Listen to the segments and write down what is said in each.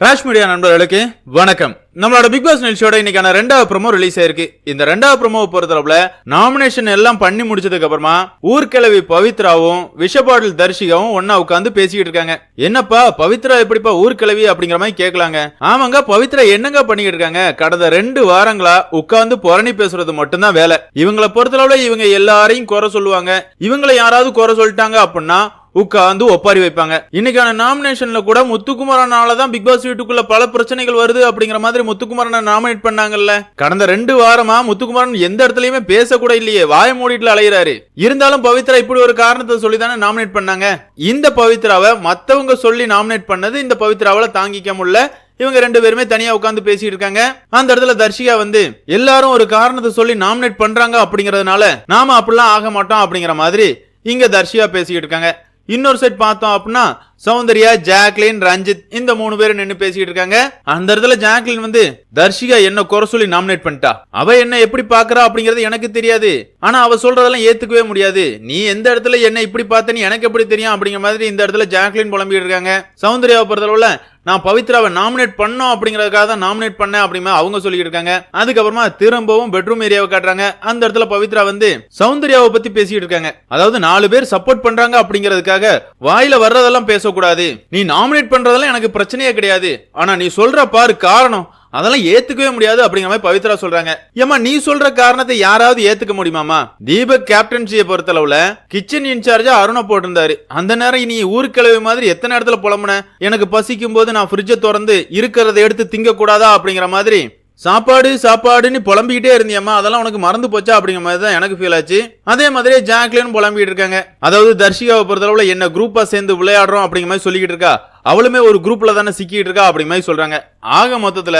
Rash media நண்பர்களுக்கு வணக்கம். நம்மளோட பிக் பாஸ் நிகழ்ச்சியோட இன்னைக்கான ரெண்டாவது ப்ரோமோ ரிலீஸ் ஆயிருக்கு. இந்த ரெண்டாவது ப்ரோமோவை பொறுத்தளவுல நாமினேஷன் எல்லாம் பண்ணி முடிச்சதுக்கு அப்புறமா ஊர்கிழவி பவித்ராவும் விஷபாடல் தர்ஷிகாவும் ஒன்னா உட்காந்து பேசிக்கிட்டு இருக்காங்க. என்னப்பா பவித்ரா எப்படிப்பா ஊர்கிழவி அப்படிங்கிற மாதிரி கேட்கலாங்க ஆமாங்க பவித்ரா என்னங்க பண்ணிக்கிட்டு இருக்காங்க? கடந்த ரெண்டு வாரங்களா உட்காந்து புரணி பேசுறது மட்டும்தான் வேலை. இவங்களை பொறுத்தளவுல இவங்க எல்லாரையும் குறை சொல்லுவாங்க. இவங்களை யாராவது குறை சொல்லிட்டாங்க அப்படின்னா உட்காந்து ஒப்பாரி வைப்பாங்க. இன்னைக்கான நாமினேஷன்ல கூட முத்துக்குமாரனால தான் பிக் பாஸ் வீட்டுக்குள்ள பல பிரச்சனைகள் வருது அப்படிங்கிற மாதிரி முத்துக்குமாரனை நாமினேட் பண்ணாங்கல்ல. கடந்த ரெண்டு வாரமா முத்துக்குமாரன் எந்த இடத்துலயுமே பேசக்கூட இல்லையே. வாய மூடிட்டுல அலையிறாரு. இருந்தாலும் பவித்ரா இப்படி ஒரு காரணத்தை சொல்லி தானே நாமினேட் பண்ணாங்க. இந்த பவித்ராவை மத்தவங்க சொல்லி நாமினேட் பண்ணது இந்த பவித்ராவில தாங்கிக்க முடியல. இவங்க ரெண்டு பேருமே தனியா உட்காந்து பேசிட்டு இருக்காங்க. அந்த இடத்துல தர்ஷிகா வந்து எல்லாரும் ஒரு காரணத்தை சொல்லி நாமினேட் பண்றாங்க அப்படிங்கறதுனால நாம அப்படிலாம் ஆக மாட்டோம் அப்படிங்கிற மாதிரி இங்க தர்ஷிகா பேசிக்கிட்டு இருக்காங்க. இன்னொரு சைட் பார்த்தோம் அப்படின்னா சௌந்தர்யா ஜாக்லின் ரஞ்சித் இந்த மூணு பேரும் நின்னு பேசிக்கிட்டு இருக்காங்க. அந்த இடத்துல ஜாக்லின் வந்து தர்ஷிகா என்ன குறை சொல்லி நாமினேட் பண்ணிட்டா? அவ என்ன எப்படி பாக்குறா அப்படிங்கறது எனக்கு தெரியாது. ஆனா அவ சொல்றதெல்லாம் ஏத்துக்கவே முடியாது. நீ எந்த இடத்துல என்ன இப்படி பார்த்த எனக்கு எப்படி தெரியும்? அப்படிங்கிற மாதிரி இந்த இடத்துல ஜாக்லின் புலம்பிட்டு இருக்காங்க. சௌந்தர்யாவை பொறுத்தளவுல நான் பவித்ராவை நாமினேட் பண்ணோம் அப்படிங்கறதுக்காக தான் நாமினேட் பண்ணேன் அப்படிமா அவங்க சொல்லிட்டு இருக்காங்க. அதுக்கப்புறமா திரும்பவும் பெட்ரூம் ஏரியாவை காட்டுறாங்க. அந்த இடத்துல பவித்ரா வந்து சௌந்தர்யாவை பத்தி பேசிட்டு இருக்காங்க. அதாவது நாலு பேர் சப்போர்ட் பண்றாங்க அப்படிங்கிறதுக்காக வாயில வர்றதெல்லாம் பேசக்கூடாது. நீ நாமினேட் பண்றதெல்லாம் எனக்கு பிரச்சனையே கிடையாது. ஆனா நீ சொல்ற பாரு காரணம். அதெல்லாம் ஏத்துக்கவே முடியாது அப்படிங்கிற மாதிரி பவித்ரா சொல்றாங்க. ஏமா நீ சொல்ற காரணத்தை யாராவது ஏத்துக்க முடியுமாமா தீபக் கேப்டன்சியை பொறுத்தளவுல கிச்சன் இன்சார்ஜா அருணை போட்டிருந்தாரு. அந்த நேரம் நீ ஊருக்கிழவி மாதிரி எத்தனை இடத்துல புலம்புன? எனக்கு பசிக்கும் போது நான் ஃப்ரிட்ஜை திறந்து இருக்கிறத எடுத்து திங்க கூடாதா அப்படிங்கிற மாதிரி சாப்பாடு சாப்பாடுன்னு புலம்பிக்கிட்டே இருந்தியம்மா. அதெல்லாம் உனக்கு மறந்து போச்சா அப்படிங்கிற மாதிரி தான் எனக்கு ஃபீல் ஆச்சு. அதே மாதிரியே ஜாக்லின் புலம்பிட்டு இருக்காங்க. அதாவது தர்ஷிகாவை பொறுத்தளவுல என்ன குரூப்பா சேர்ந்து விளையாடுறோம் அப்படிங்கிற மாதிரி சொல்லிக்கிட்டு இருக்கா. அவளுமே ஒரு குரூப்ல தானே சிக்கிட்டு இருக்கா அப்படிங்கிற மாதிரி சொல்றாங்க. ஆக மொத்தத்துல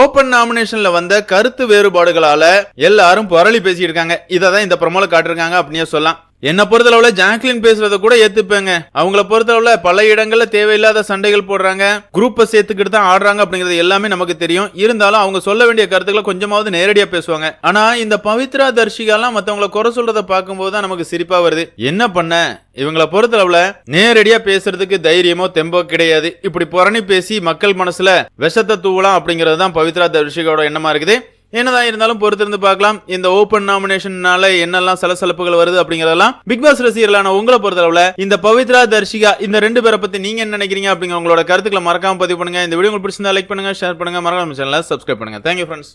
ஓபன் நாமினேஷன்ல வந்த கருத்து வேறுபாடுகளால எல்லாரும் புரளி பேசிட்டு இருக்காங்க. இதை தான் இந்த ப்ரமோல காட்டிருக்காங்க அப்படின்னே சொல்லலாம். என்னை பொறுத்தளவுல ஜாக்லின் பேசுறத கூட ஏத்துப்பேங்க. அவங்கள பொறுத்தளவுல பல இடங்கள்ல தேவையில்லாத சண்டைகள் போடுறாங்க. குரூப்பை சேர்த்துக்கிட்டு தான் ஆடுறாங்க அப்படிங்கிறது எல்லாமே நமக்கு தெரியும். இருந்தாலும் அவங்க சொல்ல வேண்டிய கருத்துக்களை கொஞ்சமாவது நேரடியா பேசுவாங்க. ஆனா இந்த பவித்ரா தர்ஷிகாலாம் மத்தவங்கள குறை சொல்றத பார்க்கும்போது தான் நமக்கு சிரிப்பா வருது. என்ன பண்ண? இவங்களை பொறுத்தளவுல நேரடியா பேசுறதுக்கு தைரியமோ தெம்போ கிடையாது. இப்படி புரணி பேசி மக்கள் மனசுல விஷத்தை தூவலாம் அப்படிங்கிறது தான் பவித்ரா தர்ஷிகாவோட எண்ணமா இருக்குது. என்னதான் இருந்தாலும் பொறுத்திருந்து பார்க்கலாம். இந்த ஓபன் நாமினேஷன்னால என்னெல்லாம் சலசலப்புகள் வருது அப்படிங்கறதெல்லாம் பிக் பாஸ் ரசிகர்களான உங்களை பொறுத்தளவுல இந்த பவித்ரா தர்ஷிகா இந்த ரெண்டு பேரை பத்தி நீங்க என்ன நினைக்கிறீங்க அப்படிங்கிற உங்களோட கருத்துக்களை மறக்காம பதிவு பண்ணுங்க. இந்த வீடியோ உங்களுக்கு பிடிச்சிருந்தா லைக் பண்ணுங்க ஷேர் பண்ணுங்க. மறக்காம சேனலை சப்ஸ்கிரைப் பண்ணுங்க. Thank you friends